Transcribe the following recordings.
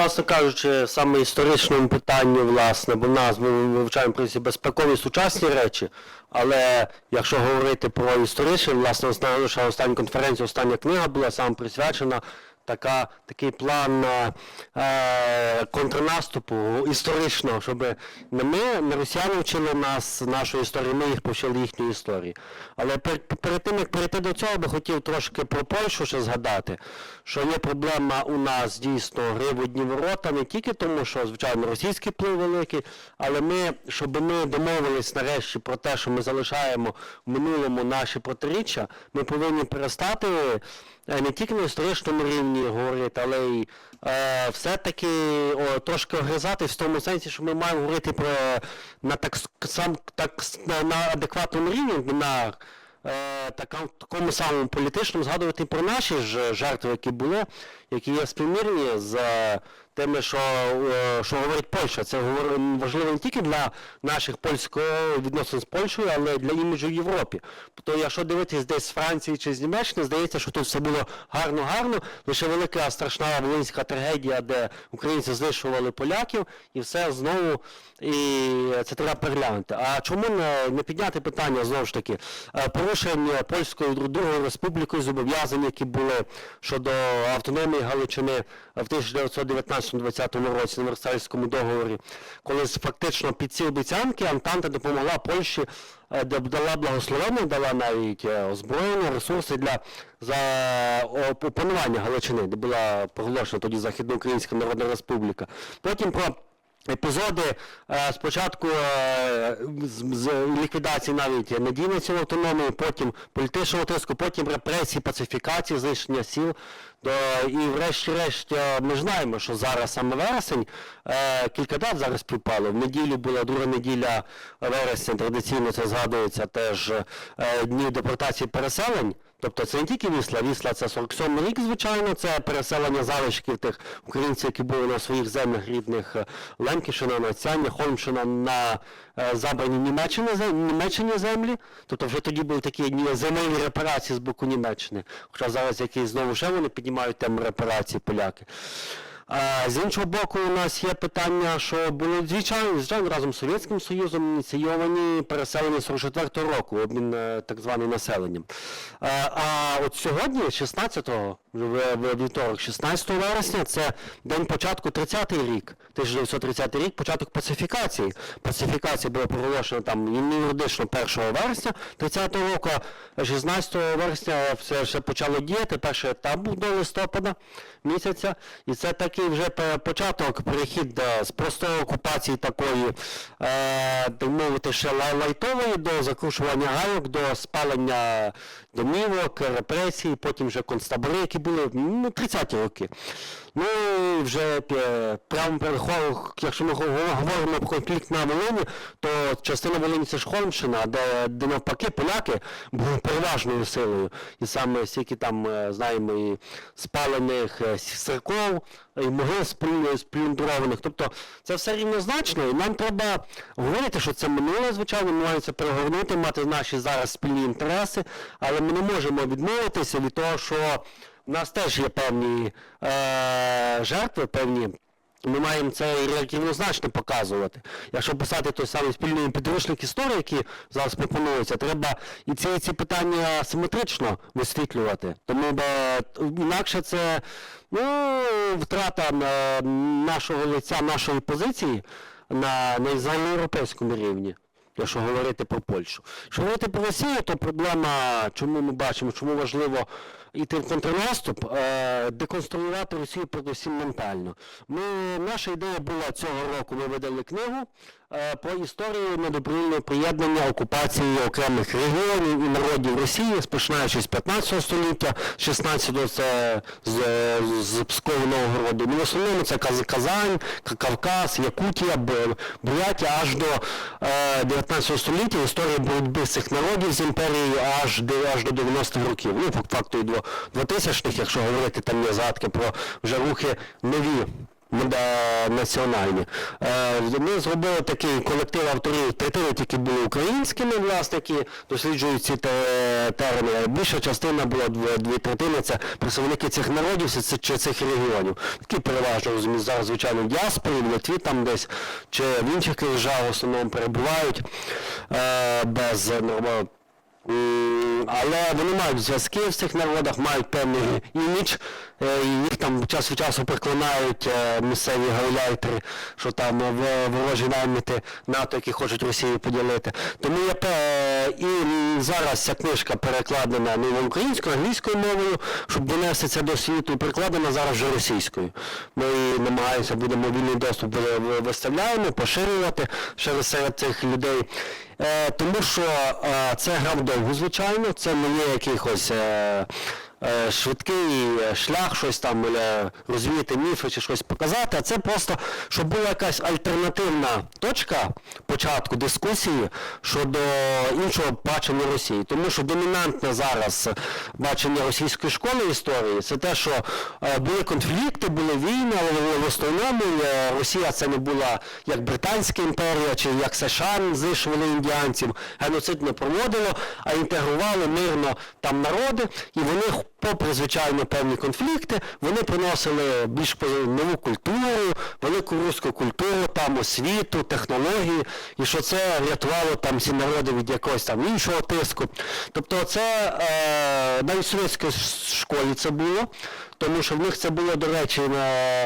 власне кажучи, саме історичному питанню, власне, бо нас ми вивчаємо принципі безпекові сучасні речі, але якщо говорити про історичне, власне, лише остання конференція, остання книга була саме присвячена така, такий план е, е, контрнаступу історичного, щоб не ми, не росіяни вчили нас нашої історії, ми їх повчили їхньої історії. Але перед, перед тим, як перейти до цього, би хотів трошки про Польщу ще згадати, що є проблема у нас дійсно гри в одні ворота, не тільки тому, що, звичайно, російський вплив великий, але ми, щоб ми домовились нарешті про те, що ми залишаємо в минулому наші протиріччя, ми повинні перестати е, не тільки на історичному рівні говорити, але й е, все-таки трошки огризатись в тому сенсі, що ми маємо говорити про на так сам так на, на адекватному рівні, на е, такому самому політичному згадувати про наші ж жертви, які були, які є співмірні з тими, що, е, що говорить Польща. Це важливо не тільки для наших польського відносин з Польщею, але й для іміджу в Європі. То якщо дивитись десь з Франції чи з Німеччини, здається, що тут все було гарно-гарно, лише велика страшна волинська трагедія, де українці знищували поляків, і все знову і це треба переглянути. А чому не, підняти питання знову ж таки е, порушення польською другою республікою зобов'язань, які були щодо автономії Галичини в 1919-20 році на Версальському договорі, коли фактично під ці обіцянки Антанта допомогла Польщі, е, дала благословення, дала навіть е, озброєння, ресурси для за опанування Галичини, де була проголошена тоді Західноукраїнська Народна Республіка. Потім про епізоди е, спочатку е, з, ліквідації навіть надійності автономії, потім політичного тиску, потім репресії, пацифікації, знищення сіл. І врешті-решт е, ми ж знаємо, що зараз саме вересень, кілька дат зараз співпало. В неділю була друга неділя вересня, традиційно це згадується теж е, дні депортації переселень. Тобто це не тільки Вісла, Вісла це 47 рік, звичайно, це переселення залишків тих українців, які були на своїх землях рідних Лемкішина, Лемківщина, Нацяння, Холмщина на е, забрані Німеччині землі. Тобто вже тоді були такі земельні репарації з боку Німеччини. Хоча зараз якісь знову ще вони піднімають тему репарації поляки. З іншого боку, у нас є питання, що були звичайно, звичайно разом з Совєтським Союзом ініційовані переселення 44-го року, обмін е, так званим населенням. А, а от сьогодні, 16-го, вівторок, 16 вересня, це день початку 30-й рік, 1930 рік, початок пацифікації. Пацифікація була проголошена там юридично 1 вересня 30-го року, 16 вересня все ще почало діяти, перший етап був до листопада місяця, і це такий вже початок, перехід до, з простої окупації такої, е, так мовити, ще лайтової до закрушування гайок, до спалення домівок, репресій, потім вже концтабори, які були ну, 30-ті роки. Ну і вже прямо переховую, якщо ми говоримо про конфлікт на Волині, то частина Волині це ж Холмщина, де, де навпаки поляки були переважною силою. І саме стільки там е, знаємо і спалених е, церков, і могил сплю- сплюндрованих. Тобто це все рівнозначно, і нам треба говорити, що це минуле, звичайно, ми маємо це перегорнути, мати наші зараз спільні інтереси, але ми не можемо відмовитися від того, що у нас теж є певні е, жертви, певні. Ми маємо це рівнозначно показувати. Якщо писати той самий спільний підручник історії, який зараз пропонується, треба і ці, ці питання симетрично висвітлювати. Тому бо, інакше це ну, втрата е, нашого лиця, нашої позиції на, на загальноєвропейському рівні. Якщо говорити про Польщу. Якщо говорити про Росію, то проблема, чому ми бачимо, чому важливо йти в контрнаступ, е, деконструювати Росію передусім ментально. Ми, наша ідея була цього року, ми видали книгу е, про історію недобровільного приєднання окупації окремих регіонів і народів Росії, починаючи з 15 століття, 16-го це з, з Пскову Новгороду. Ну, в основному це Казань, Кавказ, Якутія, Бурятія аж до е, 19 століття історія боротьби цих народів з імперією аж до, аж до 90-х років. Ну, факту і до 2000-х, якщо говорити там є згадки про вже рухи нові національні. Е, Ми зробили такий колектив авторів, третини тільки були українськими, власники, досліджують ці те- терміни. Більша частина була дві, третини, це представники цих народів чи цих регіонів. Такі переважно зараз, звичайно, діаспорі, в Литві там десь, чи в інших державах в основному перебувають е, без нормального. Але вони мають зв'язки в цих народах, мають певний імідж, і їх там час від часу приклинають е, місцеві гауляйтери, що там е, ворожі найміти НАТО, які хочуть Росію поділити. Тому я і зараз ця книжка перекладена не українською, англійською мовою, щоб донести це до світу, перекладена зараз вже російською. Ми намагаємося, будемо вільний доступ ви- ви- виставляємо, поширювати через серед цих людей. Е, тому що е, це гра вдовгу, звичайно, це не є якихось е, е, швидкий е, шлях, щось там розвіяти міфи чи щось показати, а це просто, щоб була якась альтернативна точка початку дискусії щодо іншого бачення Росії. Тому що домінантне зараз бачення російської школи історії це те, що е, були конфлікти, були війни, але в основному е, Росія це не була як Британська імперія чи як США знищували індіанців, геноцид не проводило, а інтегрували мирно там народи, і вони, попри звичайно певні конфлікти, вони приносили більш нову культуру, велику руську культуру, там освіту, технології, і що це рятувало там ці народи від якогось там іншого тиску. Тобто це е, навіть в совєтській школі це було. Тому що в них це було, до речі,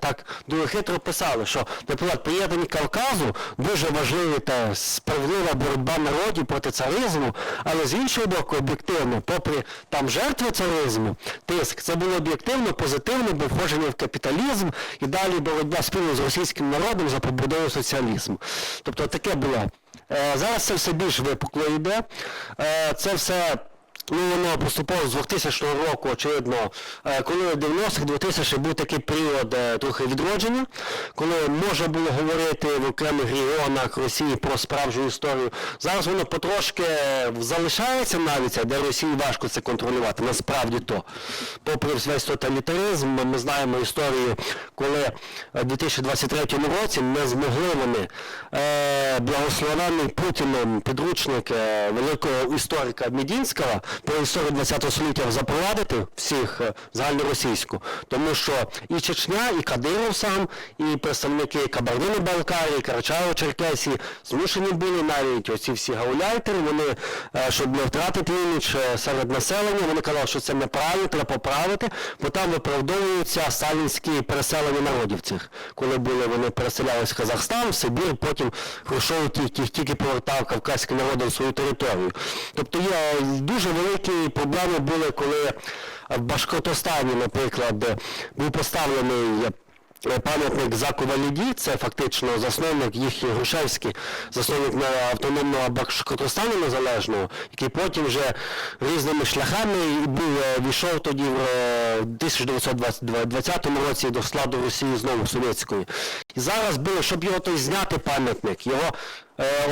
так дуже хитро писали, що, наприклад, приєднані Кавказу дуже важлива та справедлива боротьба народів проти царизму, але з іншого боку, об'єктивно, попри там жертви царизму, тиск, це було об'єктивно, позитивно, бо входження в капіталізм і далі боротьба спільно з російським народом за побудову соціалізму. Тобто таке було. Е, зараз це все більш випукло йде. Е, це все. Ну, воно поступово з 2000 року, очевидно, е, коли в 90-х, 2000 був такий період е, трохи відродження, коли можна було говорити в окремих регіонах Росії про справжню історію. Зараз воно потрошки е, залишається навіть, де Росії важко це контролювати, насправді то. Попри весь тоталітаризм, ми- знаємо історію, коли в 2023 році не змогли вони благословений Путіним підручник великого історика Медінського про історію ХХ століття запровадити всіх е, загальноросійську, тому що і Чечня, і Кадиров сам, і представники Кабардино-Балкарії, Карачаєво-Черкесії змушені були навіть оці всі гауляйтери, вони, е, щоб не втратити імідж е, серед населення, вони казали, що це неправильно, треба поправити, бо там виправдовуються сталінські переселення народів цих, коли були вони переселялись в Казахстан, в Сибір, потім Хрущов тільки, тільки повертав кавказьким народам свою територію. Тобто є дуже великі проблеми були, коли в Башкортостані, наприклад, е, був поставлений е, Пам'ятник Заку Валіді, це фактично засновник їхній Грушевський, засновник автономного Башкортостану незалежного, який потім вже різними шляхами був, е, війшов тоді в е, 1920 році до складу Росії знову совєтської. І зараз було, щоб його той зняти пам'ятник, його е,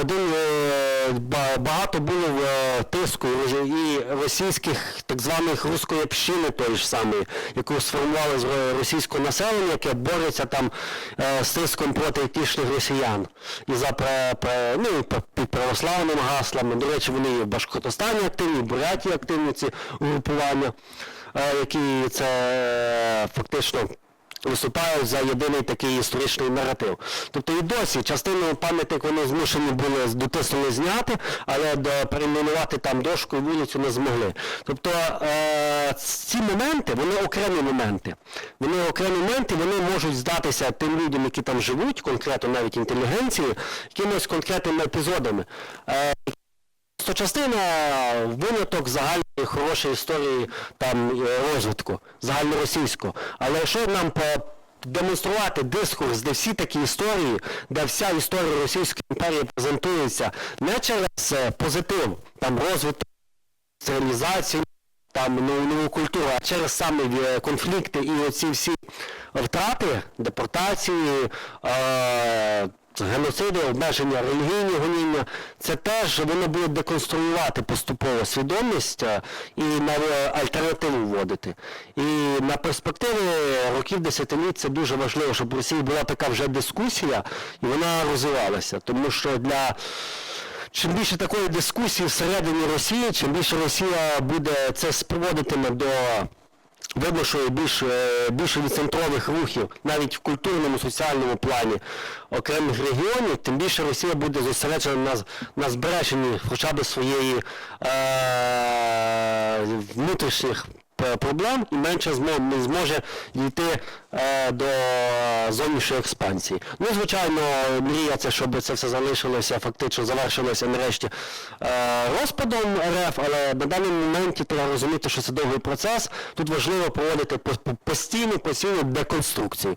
один е, багато було е, тиску і російських так званих руської общини тої ж самої, яку сформували з російського населення, яке бореться там е, з тиском проти етнічних росіян і за ну, під православними гаслами. До речі, вони і в Башкортостані активні, в Бурятії активні ці угрупування, е, які це е, фактично виступають за єдиний такий історичний наратив. Тобто і досі частину пам'ятник вони змушені були дотиснули зняти, але перейменувати там дошку і вулицю не змогли. Тобто е, ці моменти, вони окремі моменти. Вони окремі моменти, вони можуть здатися тим людям, які там живуть, конкретно навіть інтелігенції, якимось конкретними епізодами. Е, частина виняток загальної хорошої історії там е, розвитку, загальноросійського. Але якщо нам демонструвати дискурс, де всі такі історії, де вся історія Російської імперії презентується не через е, позитив, там розвиток, цивілізацію, там нову, нову культуру, а через саме е, конфлікти і оці всі втрати, депортації, е, геноциди, обмеження релігійні гоніння, це теж воно буде деконструювати поступово свідомість е, і е, альтернативу вводити. І на перспективи років десятиліть це дуже важливо, щоб в Росії була така вже дискусія і вона розвивалася. Тому що для Чим більше такої дискусії всередині Росії, чим більше Росія буде це спроводитиме до вимушує більш, е, більше відцентрових рухів, навіть в культурному, соціальному плані окремих регіонів, тим більше Росія буде зосереджена на, на збереженні хоча б своєї е, внутрішніх проблем і менше не зможе дійти е, до зовнішньої експансії. Ну, звичайно, мрія це, щоб це все залишилося, фактично завершилося нарешті е, розпадом РФ, але на даний момент треба розуміти, що це довгий процес. Тут важливо проводити по- по- постійну, постійну деконструкцію.